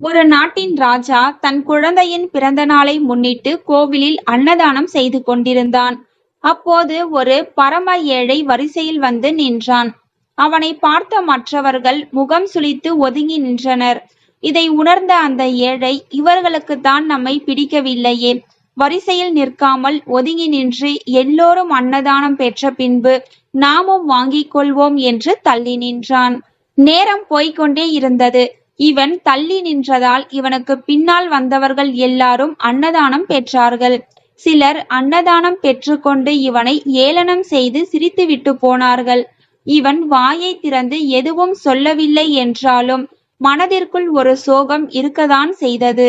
ஒரு நாட்டின் ராஜா தன் குழந்தையின் பிறந்த நாளை முன்னிட்டு கோவிலில் அன்னதானம் செய்து கொண்டிருந்தான். அப்போது ஒரு பரம ஏழை வரிசையில் வந்து நின்றான். அவனை பார்த்த மற்றவர்கள் முகம் சுளித்து ஒதுங்கி நின்றனர். இதை உணர்ந்த அந்த ஏழை இவர்களுக்குத்தான் நம்மை பிடிக்கவில்லையே. வரிசையில் நிற்காமல் ஒதுங்கி நின்று எல்லோரும் அன்னதானம் பெற்ற பின்பு நாமும் வாங்கிக் கொள்வோம் என்று தள்ளி நின்றான். நேரம் போய்கொண்டே இருந்தது. இவன் தள்ளி நின்றதால் இவனுக்கு பின்னால் வந்தவர்கள் எல்லாரும் அன்னதானம் பெற்றார்கள். சிலர் அன்னதானம் பெற்றுக்கொண்டு இவனை ஏளனம் செய்து சிரித்துவிட்டு போனார்கள். இவன் வாயை திறந்து எதுவும் சொல்லவில்லை என்றாலும் மனதிற்குள் ஒரு சோகம் இருக்கத்தான் செய்தது.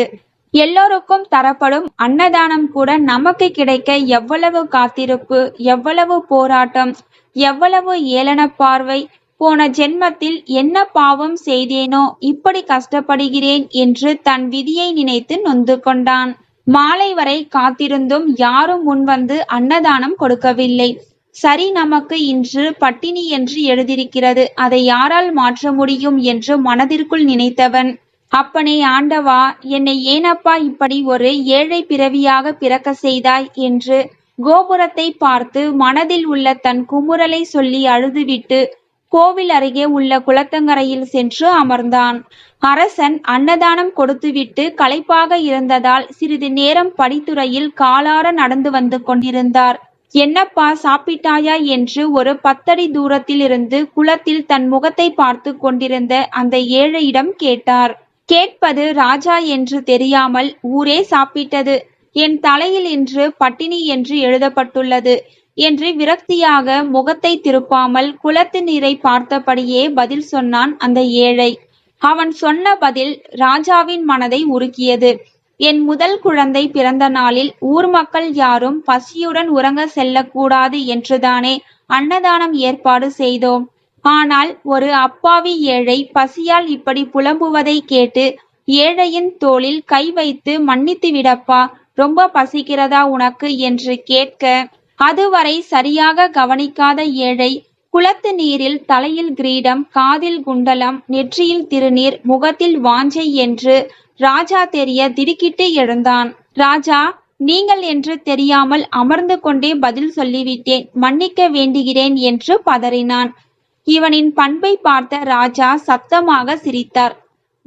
எல்லோருக்கும் தரப்படும் அன்னதானம் கூட நமக்கு கிடைக்க எவ்வளவு காத்திருப்பு எவ்வளவு போராட்டம் எவ்வளவு ஏளன பார்வை போன ஜென்மத்தில் என்ன பாவம் செய்தேனோ இப்படி கஷ்டப்படுகிறேன் என்று தன் விதியை நினைத்து நொந்து கொண்டான். மாலை வரை காத்திருந்தும் யாரும் முன்வந்து அன்னதானம் கொடுக்கவில்லை. சரி நமக்கு இன்று பட்டினி என்று எழுதியிருக்கிறது. அதை யாரால் மாற்ற முடியும் என்று மனதிற்குள் நினைத்தவன் அப்பனே ஆண்டவா என்னை ஏனப்பா இப்படி ஒரு ஏழை பிறவியாக பிறக்க செய்தாய்? என்று கோபுரத்தை பார்த்து மனதில் உள்ள தன் குமுறலை சொல்லி அழுதுவிட்டு கோவில் அருகே உள்ள குளத்தங்கரையில் சென்று அமர்ந்தான். அரசன் அன்னதானம் கொடுத்துவிட்டு களைப்பாக இருந்ததால் சிறிது நேரம் படித்துறையில் காலார நடந்து வந்து கொண்டிருந்தார். என்னப்பா சாப்பிட்டாயா? என்று ஒரு பத்தடி தூரத்தில் இருந்து குளத்தில் தன் முகத்தை பார்த்து கொண்டிருந்த அந்த ஏழையிடம் கேட்டார். கேட்பது ராஜா என்று தெரியாமல் ஊரே சாப்பிட்டது. என் தலையில் இன்று பட்டினி என்று எழுதப்பட்டுள்ளது. என்று விரக்தியாக முகத்தை திருப்பாமல் குளத்து நீரை பார்த்தபடியே பதில் சொன்னான் அந்த ஏழை. அவன் சொன்ன பதில் ராஜாவின் மனதை உருக்கியது. என் முதல் குழந்தை பிறந்த நாளில் ஊர் மக்கள் யாரும் பசியுடன் உறங்க செல்லக்கூடாது என்றுதானே அன்னதானம் ஏற்பாடு செய்தோம். ஆனால் ஒரு அப்பாவி ஏழை பசியால் இப்படி புலம்புவதை கேட்டு ஏழையின் தோளில் கை வைத்து மன்னித்து விடப்பா ரொம்ப பசிக்கிறதா உனக்கு? என்று கேட்க அதுவரை சரியாக கவனிக்காத ஏழை குளத்து நீரில் தலையில் கிரீடம் காதில் குண்டலம் நெற்றியில் திருநீர் முகத்தில் வாஞ்சை என்று ராஜா தெரிய திடுக்கிட்டு எழுந்தான். ராஜா நீங்கள் என்று தெரியாமல் அமர்ந்து கொண்டே பதில் சொல்லிவிட்டேன். மன்னிக்க வேண்டுகிறேன் என்று பதறினான். இவனின் பண்பை பார்த்த ராஜா சத்தமாக சிரித்தார்.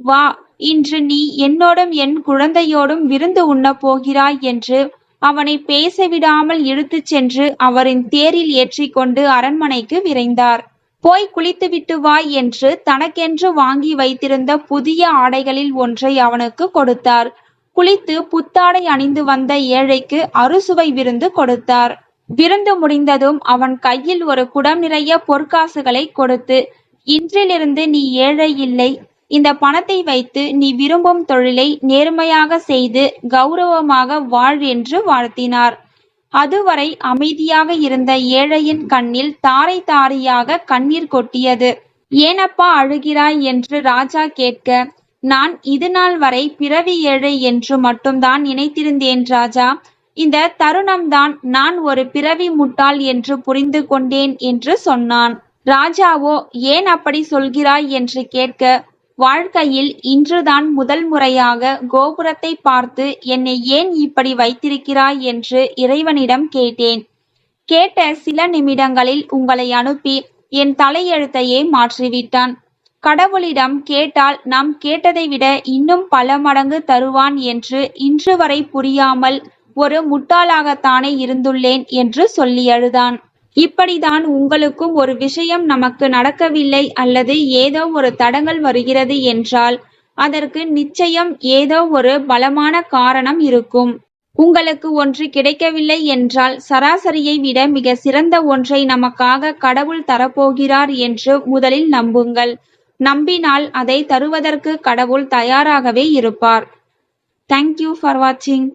வா இன்று நீ என்னோடும் என் குழந்தையோடும் விருந்து உண்ணப் போகிறாய் என்று அவனை பேச விடாமல் இழுத்துச் சென்று அவரின் தேரில் ஏற்றிக்கொண்டு அரண்மனைக்கு விரைந்தார். போய் குளித்துவிட்டு வா என்று தனக்கென்று வாங்கி வைத்திருந்த புதிய ஆடைகளில் ஒன்றை அவனுக்கு கொடுத்தார். குளித்து புத்தாடை அணிந்து வந்த ஏழைக்கு அறுசுவை விருந்து கொடுத்தார். விருந்து முடிந்ததும் அவன் கையில் ஒரு குடம் நிறைய பொற்காசுகளை கொடுத்து இன்றிலிருந்து நீ ஏழை இல்லை இந்த பணத்தை வைத்து நீ விரும்பும் தொழிலை நேர்மையாக செய்து கௌரவமாக வாழ் என்று வாழ்த்தினார். அதுவரை அமைதியாக இருந்த ஏழையின் கண்ணில் தாரை தாரையாக கண்ணீர் கொட்டியது. ஏனப்பா அழுகிறாய்? என்று ராஜா கேட்க நான் இது நாள் வரை பிறவி ஏழை என்று மட்டும்தான் நினைத்திருந்தேன் ராஜா. இந்த தருணம்தான் நான் ஒரு பிறவி முட்டாள் என்று புரிந்து கொண்டேன் என்று சொன்னான். ராஜாவோ ஏன் அப்படி சொல்கிறாய்? என்று கேட்க வாழ்க்கையில் இன்றுதான் முதல் முறையாக கோபுரத்தை பார்த்து என்னை ஏன் இப்படி வைத்திருக்கிறாய் என்று இறைவனிடம் கேட்டேன். கேட்ட சில நிமிடங்களில் உங்களை அனுப்பி என் தலையெழுத்தையே மாற்றிவிட்டான். கடவுளிடம் கேட்டால் நாம் கேட்டதை விட இன்னும் பல மடங்கு தருவான் என்று இன்று வரை புரியாமல் ஒரு முட்டாளாகத்தானே இருந்துள்ளேன் என்று சொல்லி அழுதான். இப்படிதான் உங்களுக்கும் ஒரு விஷயம் நமக்கு நடக்கவில்லை அல்லது ஏதோ ஒரு தடங்கல் வருகிறது என்றால் அதற்கு நிச்சயம் ஏதோ ஒரு பலமான காரணம் இருக்கும். உங்களுக்கு ஒன்று கிடைக்கவில்லை என்றால் சராசரியை விட மிக சிறந்த ஒன்றை நமக்காக கடவுள் தரப்போகிறார் என்று முதலில் நம்புங்கள். நம்பினால் அதை தருவதற்கு கடவுள் தயாராகவே இருப்பார். தேங்க்யூ ஃபார் வாட்சிங்